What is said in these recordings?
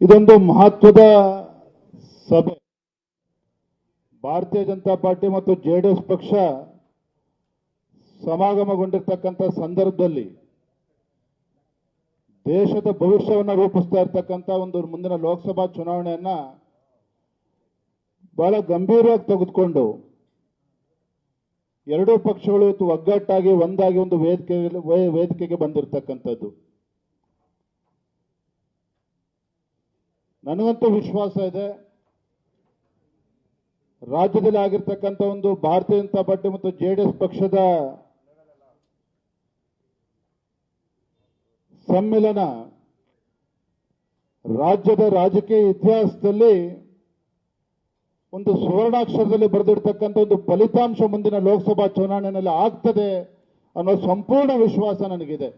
ಇದೊಂದು ಮಹತ್ವದ ಸಭೆ. ಭಾರತೀಯ ಜನತಾ ಪಾರ್ಟಿ ಮತ್ತು ಜೆ ಡಿ ಎಸ್ ಪಕ್ಷ ಸಮಾಗಮಗೊಂಡಿರ್ತಕ್ಕಂಥ ಸಂದರ್ಭದಲ್ಲಿ ದೇಶದ ಭವಿಷ್ಯವನ್ನು ರೂಪಿಸ್ತಾ ಇರ್ತಕ್ಕಂಥ ಒಂದು ಮುಂದಿನ ಲೋಕಸಭಾ ಚುನಾವಣೆಯನ್ನ ಬಹಳ ಗಂಭೀರವಾಗಿ ತೆಗೆದುಕೊಂಡು ಎರಡೂ ಪಕ್ಷಗಳು ಇವತ್ತು ಒಗ್ಗಟ್ಟಾಗಿ ಒಂದಾಗಿ ಒಂದು ವೇದಿಕೆ ವೇದಿಕೆಗೆ ಬಂದಿರತಕ್ಕಂಥದ್ದು. ನನಗಂತೂ ವಿಶ್ವಾಸ ಇದೆ. ರಾಜ್ಯದಲ್ಲಿ ಆಗಿರ್ತಕ್ಕಂಥ ಒಂದು ಭಾರತೀಯ ಜನತಾ ಪಾರ್ಟಿ ಮತ್ತು ಜೆ ಡಿ ಎಸ್ ಪಕ್ಷದ ಸಮ್ಮಿಲನ ರಾಜ್ಯದ ರಾಜಕೀಯ ಇತಿಹಾಸದಲ್ಲಿ ಒಂದು ಸುವರ್ಣಾಕ್ಷರದಲ್ಲಿ ಬರೆದಿರ್ತಕ್ಕಂಥ ಒಂದು ಫಲಿತಾಂಶ ಮುಂದಿನ ಲೋಕಸಭಾ ಚುನಾವಣೆಯಲ್ಲಿ ಆಗ್ತದೆ ಅನ್ನೋ ಸಂಪೂರ್ಣ ವಿಶ್ವಾಸ ನನಗಿದೆ.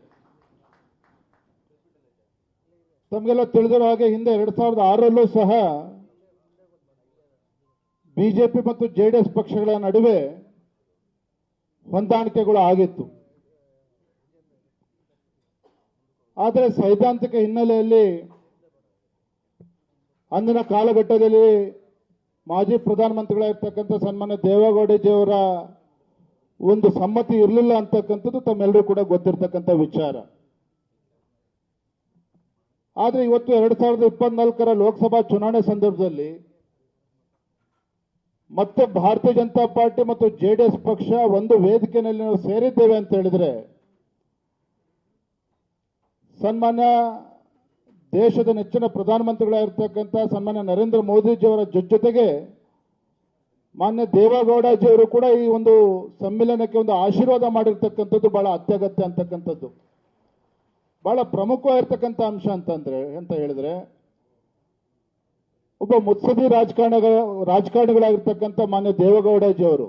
ತಮಗೆಲ್ಲ ತಿಳಿದಿರೋ ಹಾಗೆ ಹಿಂದೆ ಎರಡ್ ಸಾವಿರದ ಆರರಲ್ಲೂ ಸಹ ಬಿಜೆಪಿ ಮತ್ತು ಜೆ ಡಿ ಎಸ್ ಪಕ್ಷಗಳ ನಡುವೆ ಹೊಂದಾಣಿಕೆಗಳು ಆಗಿತ್ತು. ಆದರೆ ಸೈದ್ಧಾಂತಿಕ ಹಿನ್ನೆಲೆಯಲ್ಲಿ ಅಂದಿನ ಕಾಲಘಟ್ಟದಲ್ಲಿ ಮಾಜಿ ಪ್ರಧಾನಮಂತ್ರಿಗಳಾಗಿರ್ತಕ್ಕಂಥ ಸನ್ಮಾನ್ಯ ದೇವೇಗೌಡಜಿಯವರ ಒಂದು ಸಮ್ಮತಿ ಇರಲಿಲ್ಲ ಅಂತಕ್ಕಂಥದ್ದು ತಮ್ಮೆಲ್ಲರೂ ಕೂಡ ಗೊತ್ತಿರ್ತಕ್ಕಂಥ ವಿಚಾರ. ಆದರೆ ಇವತ್ತು ಎರಡ್ ಸಾವಿರದ ಇಪ್ಪತ್ನಾಲ್ಕರ ಲೋಕಸಭಾ ಚುನಾವಣೆ ಸಂದರ್ಭದಲ್ಲಿ ಮತ್ತೆ ಭಾರತೀಯ ಜನತಾ ಪಾರ್ಟಿ ಮತ್ತು ಜೆಡಿಎಸ್ ಪಕ್ಷ ಒಂದು ವೇದಿಕೆಯಲ್ಲಿ ನಾವು ಸೇರಿದ್ದೇವೆ ಅಂತ ಹೇಳಿದ್ರೆ ಸನ್ಮಾನ್ಯ ದೇಶದ ನೆಚ್ಚಿನ ಪ್ರಧಾನಮಂತ್ರಿಗಳಾಗಿರ್ತಕ್ಕಂಥ ಸನ್ಮಾನ್ಯ ನರೇಂದ್ರ ಮೋದಿಜಿಯವರ ಜೊತೆಗೆ ಮಾನ್ಯ ದೇವೇಗೌಡಜಿಯವರು ಕೂಡ ಈ ಒಂದು ಸಮ್ಮಿಲನಕ್ಕೆ ಒಂದು ಆಶೀರ್ವಾದ ಮಾಡಿರ್ತಕ್ಕಂಥದ್ದು ಬಹಳ ಅತ್ಯಗತ್ಯ ಅಂತಕ್ಕಂಥದ್ದು. ಬಹಳ ಪ್ರಮುಖವಾಗಿರ್ತಕ್ಕಂಥ ಅಂಶ ಅಂತಂದ್ರೆ ಅಂತ ಹೇಳಿದ್ರೆ, ಒಬ್ಬ ಮುತ್ಸದಿ ರಾಜಕಾರಣಿಗಳ, ರಾಜಕಾರಣಿಗಳಾಗಿರ್ತಕ್ಕಂಥ ಮಾನ್ಯ ದೇವೇಗೌಡಜಿಯವರು,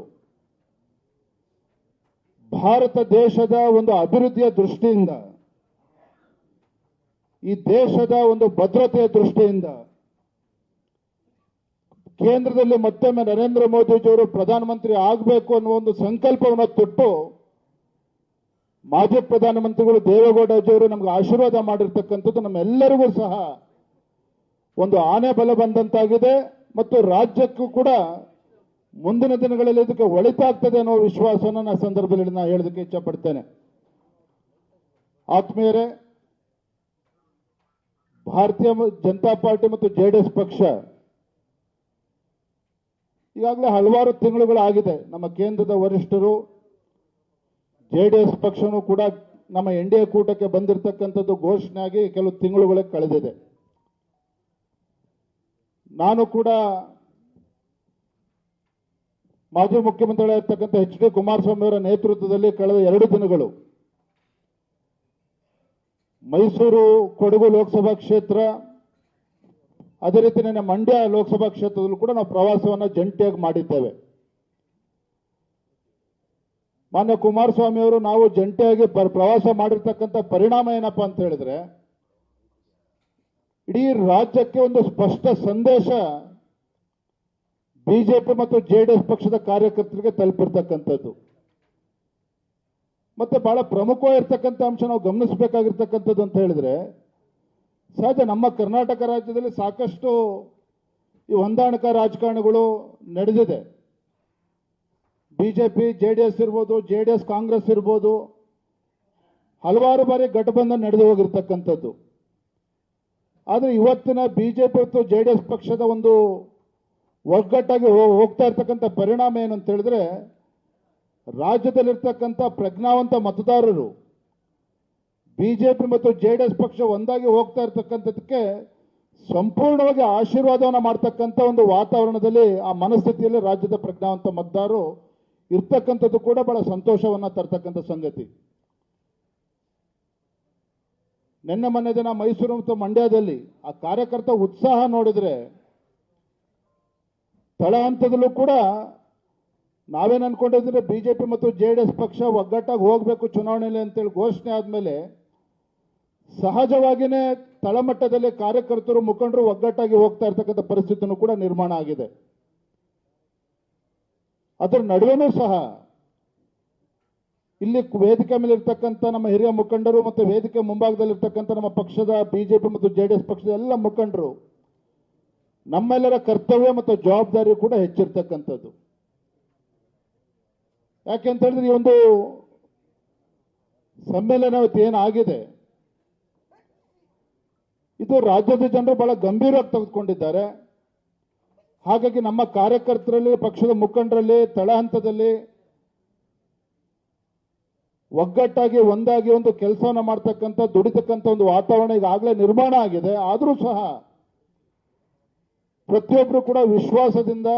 ಭಾರತ ದೇಶದ ಒಂದು ಅಭಿವೃದ್ಧಿಯ ದೃಷ್ಟಿಯಿಂದ, ಈ ದೇಶದ ಒಂದು ಭದ್ರತೆಯ ದೃಷ್ಟಿಯಿಂದ, ಕೇಂದ್ರದಲ್ಲಿ ಮತ್ತೊಮ್ಮೆ ನರೇಂದ್ರ ಮೋದಿಜಿಯವರು ಪ್ರಧಾನಮಂತ್ರಿ ಆಗಬೇಕು ಅನ್ನುವ ಒಂದು ಸಂಕಲ್ಪವನ್ನು ತೊಟ್ಟು ಮಾಜಿ ಪ್ರಧಾನಮಂತ್ರಿಗಳು ದೇವೇಗೌಡಜಿಯವರು ನಮ್ಗೆ ಆಶೀರ್ವಾದ ಮಾಡಿರ್ತಕ್ಕಂಥದ್ದು ನಮ್ಮೆಲ್ಲರಿಗೂ ಸಹ ಒಂದು ಆನೆ ಬಲ ಬಂದಂತಾಗಿದೆ ಮತ್ತು ರಾಜ್ಯಕ್ಕೂ ಕೂಡ ಮುಂದಿನ ದಿನಗಳಲ್ಲಿ ಇದಕ್ಕೆ ಒಳಿತಾಗ್ತದೆ ಅನ್ನೋ ವಿಶ್ವಾಸವನ್ನು ನಾನು ಸಂದರ್ಭದಲ್ಲಿ ನಾನು ಹೇಳೋದಕ್ಕೆ ಇಚ್ಛಪಡ್ತೇನೆ. ಆತ್ಮೀಯರೇ, ಭಾರತೀಯ ಜನತಾ ಪಾರ್ಟಿ ಮತ್ತು ಜೆ ಡಿ ಎಸ್ ಪಕ್ಷ ಈಗಾಗಲೇ ಹಲವಾರು ತಿಂಗಳುಗಳಾಗಿದೆ. ನಮ್ಮ ಕೇಂದ್ರದ ವರಿಷ್ಠರು ಜೆಡಿಎಸ್ ಪಕ್ಷನೂ ಕೂಡ ನಮ್ಮ ಎನ್ ಡಿ ಎ ಕೂಟಕ್ಕೆ ಬಂದಿರತಕ್ಕಂಥದ್ದು ಘೋಷಣೆ ಆಗಿ ಕೆಲವು ತಿಂಗಳುಗಳಿಗೆ ಕಳೆದಿದೆ. ನಾನು ಕೂಡ ಮಾಜಿ ಮುಖ್ಯಮಂತ್ರಿಗಳಾಗಿರ್ತಕ್ಕಂಥ ಎಚ್ ಡಿ ಕುಮಾರಸ್ವಾಮಿ ಅವರ ನೇತೃತ್ವದಲ್ಲಿ ಕಳೆದ ಎರಡು ದಿನಗಳು ಮೈಸೂರು ಕೊಡಗು ಲೋಕಸಭಾ ಕ್ಷೇತ್ರ, ಅದೇ ರೀತಿ ನನ್ನ ಮಂಡ್ಯ ಲೋಕಸಭಾ ಕ್ಷೇತ್ರದಲ್ಲೂ ಕೂಡ ನಾವು ಪ್ರವಾಸವನ್ನು ಜಂಟಿಯಾಗಿ ಮಾಡಿದ್ದೇವೆ. ಮಾನ್ಯ ಕುಮಾರಸ್ವಾಮಿ ಅವರು ನಾವು ಜಂಟಿಯಾಗಿ ಪ್ರ- ಪ್ರವಾಸ ಮಾಡಿರ್ತಕ್ಕಂಥ ಪರಿಣಾಮ ಏನಪ್ಪ ಅಂತ ಹೇಳಿದ್ರೆ, ಇಡೀ ರಾಜ್ಯಕ್ಕೆ ಒಂದು ಸ್ಪಷ್ಟ ಸಂದೇಶ ಬಿಜೆಪಿ ಮತ್ತು ಜೆಡಿಎಸ್ ಪಕ್ಷದ ಕಾರ್ಯಕರ್ತರಿಗೆ ತಲುಪಿರ್ತಕ್ಕಂಥದ್ದು. ಮತ್ತೆ ಬಹಳ ಪ್ರಮುಖವಾಗಿರ್ತಕ್ಕಂಥ ಅಂಶ ನಾವು ಗಮನಿಸಬೇಕಾಗಿರ್ತಕ್ಕಂಥದ್ದು ಅಂತ ಹೇಳಿದ್ರೆ, ಸಹಜ ನಮ್ಮ ಕರ್ನಾಟಕ ರಾಜ್ಯದಲ್ಲಿ ಸಾಕಷ್ಟು ಈ ಹೊಂದಾಣಿಕ ರಾಜಕಾರಣಿಗಳು ನಡೆದಿದೆ. ಬಿಜೆಪಿ ಜೆ ಡಿ ಎಸ್ ಇರ್ಬೋದು ಜೆ ಡಿ ಎಸ್ ಕಾಂಗ್ರೆಸ್ ಇರ್ಬೋದು, ಹಲವಾರು ಬಾರಿ ಘಟಬಂಧನ ನಡೆದು ಹೋಗಿರ್ತಕ್ಕಂಥದ್ದು. ಆದರೆ ಇವತ್ತಿನ ಬಿಜೆಪಿ ಮತ್ತು ಜೆ ಡಿ ಎಸ್ ಪಕ್ಷದ ಒಂದು ಒಗ್ಗಟ್ಟಾಗಿ ಹೋಗ್ತಾ ಇರ್ತಕ್ಕಂಥ ಪರಿಣಾಮ ಏನಂತ ಹೇಳಿದ್ರೆ, ರಾಜ್ಯದಲ್ಲಿರ್ತಕ್ಕಂಥ ಪ್ರಜ್ಞಾವಂತ ಮತದಾರರು ಬಿಜೆಪಿ ಮತ್ತು ಜೆ ಡಿ ಎಸ್ ಪಕ್ಷ ಒಂದಾಗಿ ಹೋಗ್ತಾ ಇರ್ತಕ್ಕಂಥದ್ದಕ್ಕೆ ಸಂಪೂರ್ಣವಾಗಿ ಆಶೀರ್ವಾದವನ್ನು ಮಾಡ್ತಕ್ಕಂಥ ಒಂದು ವಾತಾವರಣದಲ್ಲಿ ಆ ಮನಸ್ಥಿತಿಯಲ್ಲಿ ರಾಜ್ಯದ ಪ್ರಜ್ಞಾವಂತ ಮತದಾರರು ಇರ್ತಕ್ಕಂಥದ್ದು ಕೂಡ ಬಹಳ ಸಂತೋಷವನ್ನು ತರ್ತಕ್ಕಂಥ ಸಂಗತಿ. ನಿನ್ನೆ ಮೊನ್ನೆ ದಿನ ಮೈಸೂರು ಮತ್ತು ಮಂಡ್ಯದಲ್ಲಿ ಆ ಕಾರ್ಯಕರ್ತ ಉತ್ಸಾಹ ನೋಡಿದ್ರೆ ತಳ ಹಂತದಲ್ಲೂ ಕೂಡ ನಾವೇನು ಅನ್ಕೊಂಡಿದ್ರೆ ಬಿಜೆಪಿ ಮತ್ತು ಜೆ ಡಿ ಎಸ್ ಪಕ್ಷ ಒಗ್ಗಟ್ಟಾಗಿ ಹೋಗಬೇಕು ಚುನಾವಣೆಯಲ್ಲಿ ಅಂತೇಳಿ ಘೋಷಣೆ ಆದಮೇಲೆ ಸಹಜವಾಗಿಯೇ ತಳಮಟ್ಟದಲ್ಲಿ ಕಾರ್ಯಕರ್ತರು ಮುಖಂಡರು ಒಗ್ಗಟ್ಟಾಗಿ ಹೋಗ್ತಾ ಇರ್ತಕ್ಕಂಥ ಪರಿಸ್ಥಿತಿನೂ ಕೂಡ ನಿರ್ಮಾಣ ಆಗಿದೆ. ಅದರ ನಡುವೆನೂ ಸಹ ಇಲ್ಲಿ ವೇದಿಕೆ ಮೇಲೆ ಇರ್ತಕ್ಕಂಥ ನಮ್ಮ ಹಿರಿಯ ಮುಖಂಡರು ಮತ್ತು ವೇದಿಕೆ ಮುಂಭಾಗದಲ್ಲಿರ್ತಕ್ಕಂಥ ನಮ್ಮ ಪಕ್ಷದ ಬಿಜೆಪಿ ಮತ್ತು ಜೆ ಡಿ ಎಸ್ ಪಕ್ಷದ ಎಲ್ಲ ಮುಖಂಡರು ನಮ್ಮೆಲ್ಲರ ಕರ್ತವ್ಯ ಮತ್ತು ಜವಾಬ್ದಾರಿ ಕೂಡ ಹೆಚ್ಚಿರ್ತಕ್ಕಂಥದ್ದು. ಯಾಕೆ ಅಂತ ಹೇಳಿದ್ರೆ ಈ ಒಂದು ಸಮ್ಮೇಳನ ಏನಾಗಿದೆ? ಇದು ರಾಜ್ಯದ ಜನರು ಬಹಳ ಗಂಭೀರವಾಗಿ ತೆಗೆದುಕೊಂಡಿದ್ದಾರೆ. ಹಾಗಾಗಿ ನಮ್ಮ ಕಾರ್ಯಕರ್ತರಲ್ಲಿ, ಪಕ್ಷದ ಮುಖಂಡರಲ್ಲಿ, ತಳ ಹಂತದಲ್ಲಿ ಒಗ್ಗಟ್ಟಾಗಿ ಒಂದಾಗಿ ಒಂದು ಕೆಲಸವನ್ನು ಮಾಡ್ತಕ್ಕಂಥ, ದುಡಿತಕ್ಕಂಥ ಒಂದು ವಾತಾವರಣ ಈಗಾಗಲೇ ನಿರ್ಮಾಣ ಆಗಿದೆ. ಆದರೂ ಸಹ ಪ್ರತಿಯೊಬ್ಬರು ಕೂಡ ವಿಶ್ವಾಸದಿಂದ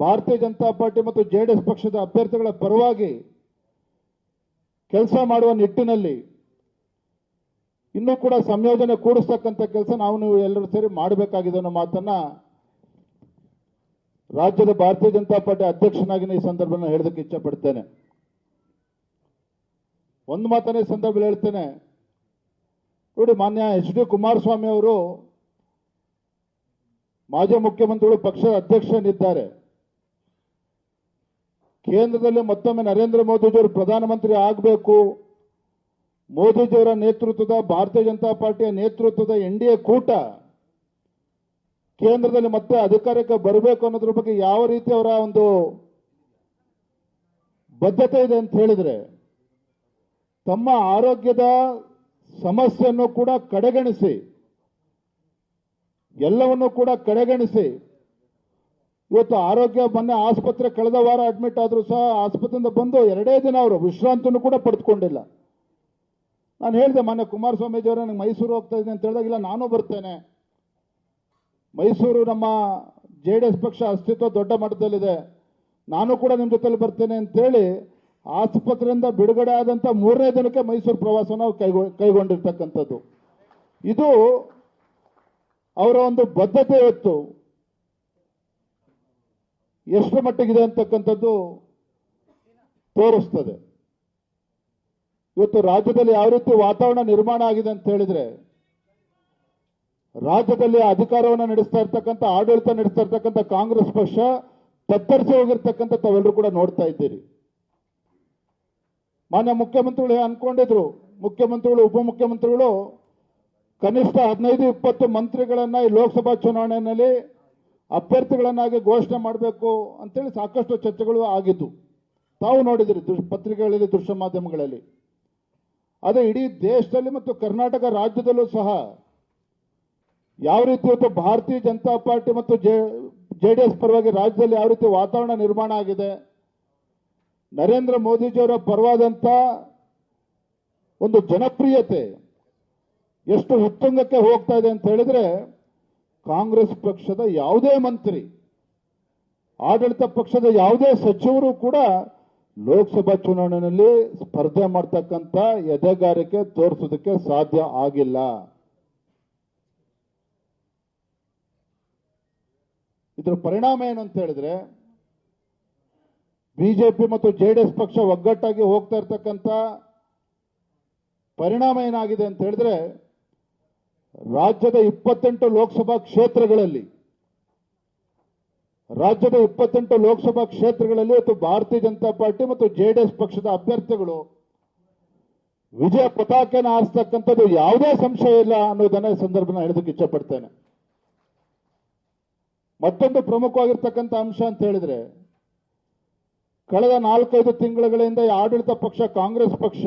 ಭಾರತೀಯ ಜನತಾ ಪಾರ್ಟಿ ಮತ್ತು ಜೆ ಪಕ್ಷದ ಅಭ್ಯರ್ಥಿಗಳ ಪರವಾಗಿ ಕೆಲಸ ಮಾಡುವ ನಿಟ್ಟಿನಲ್ಲಿ ಇನ್ನೂ ಕೂಡ ಸಂಯೋಜನೆ ಕೂಡಿಸ್ತಕ್ಕಂಥ ಕೆಲಸ ನಾವು ನೀವು ಎಲ್ಲರೂ ಸೇರಿ ಮಾಡಬೇಕಾಗಿದೆ ಅನ್ನೋ ಮಾತನ್ನ ರಾಜ್ಯದ ಭಾರತೀಯ ಜನತಾ ಪಾರ್ಟಿ ಅಧ್ಯಕ್ಷನಾಗಿ ಈ ಸಂದರ್ಭನ ಹೇಳೋದಕ್ಕೆ ಇಚ್ಛಪಡ್ತೇನೆ. ಒಂದು ಮಾತನ್ನ ಈ ಸಂದರ್ಭದಲ್ಲಿ ಹೇಳ್ತೇನೆ. ನೋಡಿ, ಮಾನ್ಯ ಎಚ್ ಡಿ ಕುಮಾರಸ್ವಾಮಿ ಅವರು ಮಾಜಿ ಮುಖ್ಯಮಂತ್ರಿಗಳು ಪಕ್ಷದ ಅಧ್ಯಕ್ಷನಿದ್ದಾರೆ ಕೇಂದ್ರದಲ್ಲಿ ಮತ್ತೊಮ್ಮೆ ನರೇಂದ್ರ ಮೋದಿಜಿಯವರು ಪ್ರಧಾನಮಂತ್ರಿ ಆಗಬೇಕು. ಮೋದಿಜಿಯವರ ನೇತೃತ್ವದ ಭಾರತೀಯ ಜನತಾ ಪಾರ್ಟಿಯ ನೇತೃತ್ವದ ಎನ್ ಡಿ ಎ ಕೂಟ ಕೇಂದ್ರದಲ್ಲಿ ಮತ್ತೆ ಅಧಿಕಾರಕ್ಕೆ ಬರಬೇಕು ಅನ್ನೋದ್ರ ಬಗ್ಗೆ ಯಾವ ರೀತಿ ಅವರ ಒಂದು ಬದ್ಧತೆ ಇದೆ ಅಂತ ಹೇಳಿದ್ರೆ ತಮ್ಮ ಆರೋಗ್ಯದ ಸಮಸ್ಯೆಯನ್ನು ಕೂಡ ಕಡೆಗಣಿಸಿ, ಎಲ್ಲವನ್ನು ಕೂಡ ಕಡೆಗಣಿಸಿ, ಇವತ್ತು ಆರೋಗ್ಯ ಮೊನ್ನೆ ಆಸ್ಪತ್ರೆ ಕಳೆದ ವಾರ ಅಡ್ಮಿಟ್ ಆದರೂ ಸಹ ಆಸ್ಪತ್ರೆಯಿಂದ ಬಂದು ಎರಡೇ ದಿನ ಅವರು ವಿಶ್ರಾಂತಿಯನ್ನು ಕೂಡ ಪಡೆದುಕೊಂಡಿಲ್ಲ. ನಾನು ಹೇಳಿದೆ ಮೊನ್ನೆ ಕುಮಾರಸ್ವಾಮಿ ಅವರು ನನಗೆ ಮೈಸೂರು ಹೋಗ್ತಾ ಇದ್ದೀನಿ ಅಂತ ಹೇಳಿದಾಗಿಲ್ಲ ನಾನು ಬರ್ತೇನೆ. ಮೈಸೂರು ನಮ್ಮ ಜೆ ಡಿ ಎಸ್ ಪಕ್ಷ ಅಸ್ತಿತ್ವ ದೊಡ್ಡ ಮಟ್ಟದಲ್ಲಿದೆ. ನಾನು ಕೂಡ ನಿಮ್ಮ ಜೊತೆಲಿ ಬರ್ತೇನೆ ಅಂತೇಳಿ ಆಸ್ಪತ್ರೆಯಿಂದ ಬಿಡುಗಡೆ ಆದಂಥ ಮೂರನೇ ದಿನಕ್ಕೆ ಮೈಸೂರು ಪ್ರವಾಸನ ಕೈಗೊ, ಕೈಗೊಂಡಿರ್ತಕ್ಕಂಥದ್ದು. ಇದು ಅವರ ಒಂದು ಬದ್ಧತೆ ಇವತ್ತು ಎಷ್ಟು ಮಟ್ಟಿಗಿದೆ ಅಂತಕ್ಕಂಥದ್ದು ತೋರಿಸ್ತದೆ. ಇವತ್ತು ರಾಜ್ಯದಲ್ಲಿ ಯಾವ ರೀತಿ ವಾತಾವರಣ ನಿರ್ಮಾಣ ಆಗಿದೆ ಅಂತ ಹೇಳಿದ್ರೆ, ರಾಜ್ಯದಲ್ಲಿ ಅಧಿಕಾರವನ್ನು ನಡೆಸ್ತಾ ಇರ್ತಕ್ಕಂಥ, ಆಡಳಿತ ನಡೆಸ್ತಾ ಇರ್ತಕ್ಕಂಥ ಕಾಂಗ್ರೆಸ್ ಪಕ್ಷ ತತ್ತರಿಸಿ ಹೋಗಿರ್ತಕ್ಕಂಥ ತಾವೆಲ್ಲರೂ ಕೂಡ ನೋಡ್ತಾ ಇದ್ದೀರಿ. ಮಾನ್ಯ ಮುಖ್ಯಮಂತ್ರಿಗಳು ಅನ್ಕೊಂಡಿದ್ರು. ಮುಖ್ಯಮಂತ್ರಿಗಳು, ಉಪಮುಖ್ಯಮಂತ್ರಿಗಳು ಕನಿಷ್ಠ ಹದಿನೈದು, ಇಪ್ಪತ್ತು ಮಂತ್ರಿಗಳನ್ನ ಈ ಲೋಕಸಭಾ ಚುನಾವಣೆಯಲ್ಲಿ ಅಭ್ಯರ್ಥಿಗಳನ್ನಾಗಿ ಘೋಷಣೆ ಮಾಡಬೇಕು ಅಂತೇಳಿ ಸಾಕಷ್ಟು ಚರ್ಚೆಗಳು ಆಗಿದ್ದು, ತಾವು ನೋಡಿದಿರಿ ಪತ್ರಿಕೆಗಳಲ್ಲಿ, ದೃಶ್ಯ ಮಾಧ್ಯಮಗಳಲ್ಲಿ. ಅದೇ ಇಡೀ ದೇಶದಲ್ಲಿ ಮತ್ತು ಕರ್ನಾಟಕ ರಾಜ್ಯದಲ್ಲೂ ಸಹ ಯಾವ ರೀತಿ ಇವತ್ತು ಭಾರತೀಯ ಜನತಾ ಪಾರ್ಟಿ ಮತ್ತು ಜೆ ಜೆ ಡಿ ಎಸ್ ಪರವಾಗಿ ರಾಜ್ಯದಲ್ಲಿ ಯಾವ ರೀತಿ ವಾತಾವರಣ ನಿರ್ಮಾಣ ಆಗಿದೆ, ನರೇಂದ್ರ ಮೋದಿಜಿಯವರ ಪರವಾದಂಥ ಒಂದು ಜನಪ್ರಿಯತೆ ಎಷ್ಟು ಉತ್ತುಂಗಕ್ಕೆ ಹೋಗ್ತಾ ಇದೆ ಅಂತ ಹೇಳಿದ್ರೆ, ಕಾಂಗ್ರೆಸ್ ಪಕ್ಷದ ಯಾವುದೇ ಮಂತ್ರಿ, ಆಡಳಿತ ಪಕ್ಷದ ಯಾವುದೇ ಸಚಿವರು ಕೂಡ ಲೋಕಸಭಾ ಚುನಾವಣೆಯಲ್ಲಿ ಸ್ಪರ್ಧೆ ಮಾಡ್ತಕ್ಕಂಥ ಎದೆಗಾರಿಕೆ ತೋರಿಸೋದಕ್ಕೆ ಸಾಧ್ಯ ಆಗಿಲ್ಲ. ಇದರ ಪರಿಣಾಮ ಏನಂತ ಹೇಳಿದ್ರೆ, ಬಿಜೆಪಿ ಮತ್ತು ಜೆ ಡಿ ಎಸ್ ಪಕ್ಷ ಒಗ್ಗಟ್ಟಾಗಿ ಹೋಗ್ತಾ ಇರ್ತಕ್ಕಂಥ ಪರಿಣಾಮ ಏನಾಗಿದೆ ಅಂತ ಹೇಳಿದ್ರೆ, ರಾಜ್ಯದ ಇಪ್ಪತ್ತೆಂಟು ಲೋಕಸಭಾ ಕ್ಷೇತ್ರಗಳಲ್ಲಿ ರಾಜ್ಯದ ಇಪ್ಪತ್ತೆಂಟು ಲೋಕಸಭಾ ಕ್ಷೇತ್ರಗಳಲ್ಲಿ ಇವತ್ತು ಭಾರತೀಯ ಜನತಾ ಪಾರ್ಟಿ ಮತ್ತು ಜೆಡಿಎಸ್ ಪಕ್ಷದ ಅಭ್ಯರ್ಥಿಗಳು ವಿಜಯ ಪತಾಕೆಯನ್ನು ಆರಿಸ್ತಕ್ಕಂಥದ್ದು ಯಾವುದೇ ಸಂಶಯ ಇಲ್ಲ ಅನ್ನೋದನ್ನ ಈ ಸಂದರ್ಭನ ಹೇಳೋದಕ್ಕೆ ಇಚ್ಛಪಡ್ತೇನೆ. ಮತ್ತೊಂದು ಪ್ರಮುಖವಾಗಿರ್ತಕ್ಕಂಥ ಅಂಶ ಅಂತ ಹೇಳಿದ್ರೆ, ಕಳೆದ ನಾಲ್ಕೈದು ತಿಂಗಳುಗಳಿಂದ ಆಡಳಿತ ಪಕ್ಷ, ಕಾಂಗ್ರೆಸ್ ಪಕ್ಷ,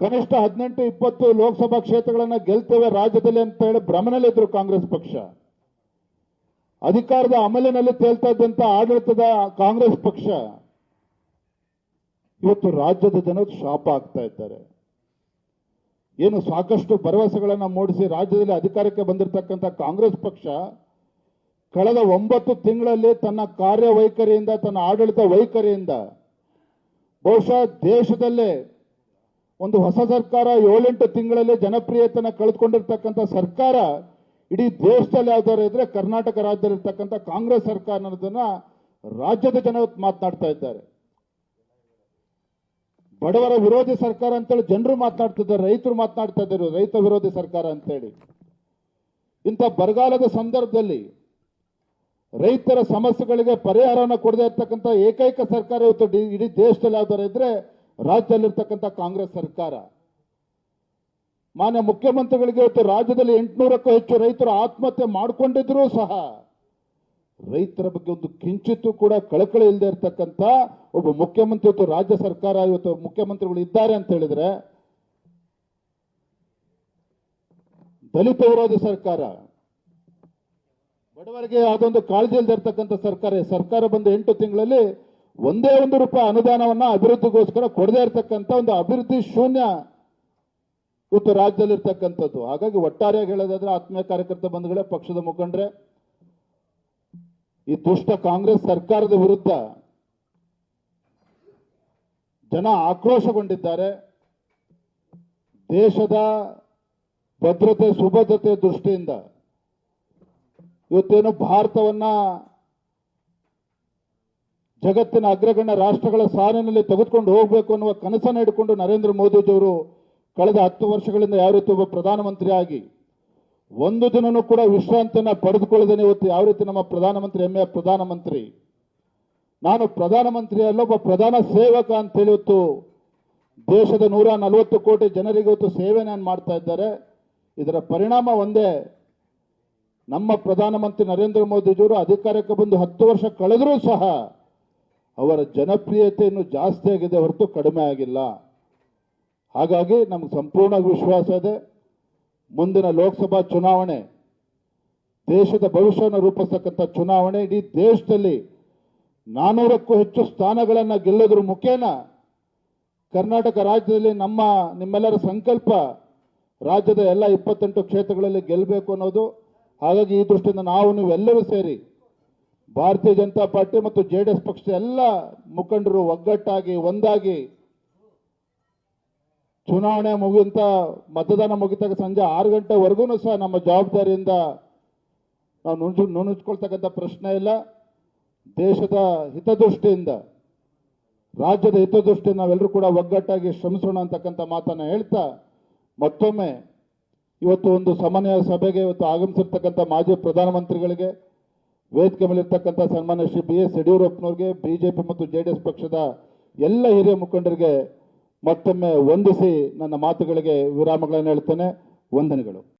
ಕನಿಷ್ಠ ಹದಿನೆಂಟು, ಇಪ್ಪತ್ತು ಲೋಕಸಭಾ ಕ್ಷೇತ್ರಗಳನ್ನ ಗೆಲ್ತೇವೆ ರಾಜ್ಯದಲ್ಲಿ ಅಂತ ಹೇಳಿ ಭ್ರಮನಲ್ಲಿದ್ರು ಕಾಂಗ್ರೆಸ್ ಪಕ್ಷ. ಅಧಿಕಾರದ ಅಮಲಿನಲ್ಲಿ ತೇಲ್ತಾ ಇದ್ದಂತ ಆಡಳಿತದ ಕಾಂಗ್ರೆಸ್ ಪಕ್ಷ ಇವತ್ತು ರಾಜ್ಯದ ಜನರು ಶಾಪ ಆಗ್ತಾ ಇದ್ದಾರೆ. ಏನು ಸಾಕಷ್ಟು ಭರವಸೆಗಳನ್ನು ಮೂಡಿಸಿ ರಾಜ್ಯದಲ್ಲಿ ಅಧಿಕಾರಕ್ಕೆ ಬಂದಿರತಕ್ಕಂಥ ಕಾಂಗ್ರೆಸ್ ಪಕ್ಷ ಕಳೆದ ಒಂಬತ್ತು ತಿಂಗಳಲ್ಲಿ ತನ್ನ ಕಾರ್ಯವೈಖರಿಯಿಂದ, ತನ್ನ ಆಡಳಿತ ವೈಖರಿಯಿಂದ ಬಹುಶಃ ದೇಶದಲ್ಲೇ ಒಂದು ಹೊಸ ಸರ್ಕಾರ ಏಳೆಂಟು ತಿಂಗಳಲ್ಲಿ ಜನಪ್ರಿಯತೆಯನ್ನು ಕಳೆದುಕೊಂಡಿರ್ತಕ್ಕಂಥ ಸರ್ಕಾರ ಇಡೀ ದೇಶದಲ್ಲಿ ಯಾವ್ದಾರು ಇದ್ರೆ ಕರ್ನಾಟಕ ರಾಜ್ಯದಲ್ಲಿ ಇರ್ತಕ್ಕಂಥ ಕಾಂಗ್ರೆಸ್ ಸರ್ಕಾರ ಅನ್ನೋದನ್ನ ರಾಜ್ಯದ ಜನ ಮಾತನಾಡ್ತಾ ಇದ್ದಾರೆ. ಬಡವರ ವಿರೋಧಿ ಸರ್ಕಾರ ಅಂತೇಳಿ ಜನರು ಮಾತನಾಡ್ತಿದ್ದಾರೆ ರೈತರು ಮಾತನಾಡ್ತಾ ಇದ್ದಾರೆ, ರೈತ ವಿರೋಧಿ ಸರ್ಕಾರ ಅಂತೇಳಿ. ಇಂಥ ಬರಗಾಲದ ಸಂದರ್ಭದಲ್ಲಿ ರೈತರ ಸಮಸ್ಯೆಗಳಿಗೆ ಪರಿಹಾರವನ್ನು ಕೊಡದೇ ಇರ್ತಕ್ಕಂಥ ಏಕೈಕ ಸರ್ಕಾರ ಇವತ್ತು ಇಡೀ ದೇಶದಲ್ಲಿ ಯಾವ್ದಾರು ಇದ್ರೆ ರಾಜ್ಯದಲ್ಲಿರ್ತಕ್ಕಂಥ ಕಾಂಗ್ರೆಸ್ ಸರ್ಕಾರ. ಮಾನ್ಯ ಮುಖ್ಯಮಂತ್ರಿಗಳಿಗೆ ಇವತ್ತು ರಾಜ್ಯದಲ್ಲಿ ಎಂಟುನೂರಕ್ಕೂ ಹೆಚ್ಚು ರೈತರು ಆತ್ಮಹತ್ಯೆ ಮಾಡಿಕೊಂಡಿದ್ರೂ ಸಹ ರೈತರ ಬಗ್ಗೆ ಒಂದು ಕಿಂಚಿತ್ತು ಕೂಡ ಕಳಕಳಿ ಇಲ್ಲದೆ ಇರತಕ್ಕಂಥ ಒಬ್ಬ ಮುಖ್ಯಮಂತ್ರಿ ಇವತ್ತು ರಾಜ್ಯ ಸರ್ಕಾರ ಇವತ್ತು ಮುಖ್ಯಮಂತ್ರಿಗಳು ಇದ್ದಾರೆ ಅಂತ ಹೇಳಿದ್ರೆ, ದಲಿತ ವಿರೋಧಿ ಸರ್ಕಾರ, ಬಡವರಿಗೆ ಅದೊಂದು ಕಾಳಜಿ ಇಲ್ಲದೆ ಇರ್ತಕ್ಕಂಥ ಸರ್ಕಾರ ಸರ್ಕಾರ ಬಂದ ಎಂಟು ತಿಂಗಳಲ್ಲಿ ಒಂದೇ ಒಂದು ರೂಪಾಯಿ ಅನುದಾನವನ್ನ ಅಭಿವೃದ್ಧಿಗೋಸ್ಕರ ಕೊಡದೇ ಇರತಕ್ಕಂಥ ಒಂದು ಅಭಿವೃದ್ಧಿ ಶೂನ್ಯ ಇವತ್ತು ರಾಜ್ಯದಲ್ಲಿ ಇರ್ತಕ್ಕಂಥದ್ದು ಹಾಗಾಗಿ ಒಟ್ಟಾರೆಯಾಗಿ ಹೇಳೋದಾದ್ರೆ ಆತ್ಮೀಯ ಕಾರ್ಯಕರ್ತ ಬಂಧುಗಳೇ, ಪಕ್ಷದ ಮುಖಂಡ್ರೆ, ಈ ದುಷ್ಟ ಕಾಂಗ್ರೆಸ್ ಸರ್ಕಾರದ ವಿರುದ್ಧ ಜನ ಆಕ್ರೋಶಗೊಂಡಿದ್ದಾರೆ. ದೇಶದ ಭದ್ರತೆ, ಸುಭದ್ರತೆ ದೃಷ್ಟಿಯಿಂದ ಇವತ್ತೇನು ಭಾರತವನ್ನ ಜಗತ್ತಿನ ಅಗ್ರಗಣ್ಯ ರಾಷ್ಟ್ರಗಳ ಸಾಲಿನಲ್ಲಿ ತೆಗೆದುಕೊಂಡು ಹೋಗಬೇಕು ಅನ್ನುವ ಕನಸನ್ನು ಹಿಡ್ಕೊಂಡು ನರೇಂದ್ರ ಮೋದಿಜಿಯವರು ಕಳೆದ ಹತ್ತು ವರ್ಷಗಳಿಂದ ಯಾವ ರೀತಿ ಒಬ್ಬ ಪ್ರಧಾನಮಂತ್ರಿ ಆಗಿ ಒಂದು ದಿನನೂ ಕೂಡ ವಿಶ್ರಾಂತಿಯನ್ನು ಪಡೆದುಕೊಳ್ಳದೇನೆ ಇವತ್ತು ಯಾವ ರೀತಿ ನಮ್ಮ ಪ್ರಧಾನಮಂತ್ರಿ, ಹೆಮ್ಮೆಯ ಪ್ರಧಾನಮಂತ್ರಿ, ನಾನು ಪ್ರಧಾನಮಂತ್ರಿ ಅಲ್ಲ, ಒಬ್ಬ ಪ್ರಧಾನ ಸೇವಕ ಅಂತೇಳಿ ಇವತ್ತು ದೇಶದ ನೂರ ನಲವತ್ತು ಕೋಟಿ ಜನರಿಗೆ ಇವತ್ತು ಸೇವೆಯನ್ನು ಮಾಡ್ತಾ ಇದ್ದಾರೆ. ಇದರ ಪರಿಣಾಮ ಒಂದೇ, ನಮ್ಮ ಪ್ರಧಾನಮಂತ್ರಿ ನರೇಂದ್ರ ಮೋದಿಜಿಯವರು ಅಧಿಕಾರಕ್ಕೆ ಬಂದು ಹತ್ತು ವರ್ಷ ಕಳೆದರೂ ಸಹ ಅವರ ಜನಪ್ರಿಯತೆ ಇನ್ನು ಜಾಸ್ತಿ ಆಗಿದೆ ಹೊರತು ಕಡಿಮೆ ಆಗಿಲ್ಲ. ಹಾಗಾಗಿ ನಮ್ಗೆ ಸಂಪೂರ್ಣ ವಿಶ್ವಾಸ ಇದೆ. ಮುಂದಿನ ಲೋಕಸಭಾ ಚುನಾವಣೆ, ದೇಶದ ಭವಿಷ್ಯವನ್ನು ರೂಪಿಸ್ತಕ್ಕಂಥ ಚುನಾವಣೆ, ಇಡೀ ದೇಶದಲ್ಲಿ ನಾನೂರಕ್ಕೂ ಹೆಚ್ಚು ಸ್ಥಾನಗಳನ್ನು ಗೆಲ್ಲೋದ್ರ ಮುಖೇನ ಕರ್ನಾಟಕ ರಾಜ್ಯದಲ್ಲಿ ನಮ್ಮ, ನಿಮ್ಮೆಲ್ಲರ ಸಂಕಲ್ಪ ರಾಜ್ಯದ ಎಲ್ಲ ಇಪ್ಪತ್ತೆಂಟು ಕ್ಷೇತ್ರಗಳಲ್ಲಿ ಗೆಲ್ಲಬೇಕು ಅನ್ನೋದು. ಹಾಗಾಗಿ ಈ ದೃಷ್ಟಿಯಿಂದ ನಾವು ನೀವೆಲ್ಲರೂ ಸೇರಿ ಭಾರತೀಯ ಜನತಾ ಪಾರ್ಟಿ ಮತ್ತು ಜೆ ಡಿ ಎಸ್ ಪಕ್ಷದ ಎಲ್ಲ ಮುಖಂಡರು ಒಗ್ಗಟ್ಟಾಗಿ, ಒಂದಾಗಿ ಚುನಾವಣೆ ಮುಗಿಂತ ಮತದಾನ ಮುಗಿತಾಗ ಸಂಜೆ ಆರು ಗಂಟೆವರೆಗೂ ಸಹ ನಮ್ಮ ಜವಾಬ್ದಾರಿಯಿಂದ ನಾವು ನುಣು ನುಣುಚ್ಕೊಳ್ತಕ್ಕಂಥ ಪ್ರಶ್ನೆ ಇಲ್ಲ. ದೇಶದ ಹಿತದೃಷ್ಟಿಯಿಂದ, ರಾಜ್ಯದ ಹಿತದೃಷ್ಟಿಯಿಂದ ನಾವೆಲ್ಲರೂ ಕೂಡ ಒಗ್ಗಟ್ಟಾಗಿ ಶ್ರಮಿಸೋಣ ಅಂತಕ್ಕಂಥ ಮಾತನ್ನ ಹೇಳ್ತಾ ಮತ್ತೊಮ್ಮೆ ಇವತ್ತು ಒಂದು ಸಮನ್ವಯ ಸಭೆಗೆ ಇವತ್ತು ಆಗಮಿಸಿರ್ತಕ್ಕಂಥ ಮಾಜಿ ಪ್ರಧಾನಮಂತ್ರಿಗಳಿಗೆ ವೇದಿಕೆ ಮೇಲಿರ್ತಕ್ಕಂಥ ಸನ್ಮಾನ್ಯ ಶ್ರೀ ಬಿ ಎಸ್ ಯಡಿಯೂರಪ್ಪನವ್ರಿಗೆ, ಬಿಜೆಪಿ ಮತ್ತು ಜೆ ಡಿ ಎಸ್ ಪಕ್ಷದ ಎಲ್ಲ ಹಿರಿಯ ಮುಖಂಡರಿಗೆ ಮತ್ತೊಮ್ಮೆ ವಂದಿಸಿ ನನ್ನ ಮಾತುಗಳಿಗೆ ವಿರಾಮಗಳನ್ನು ಹೇಳ್ತೇನೆ. ವಂದನೆಗಳು.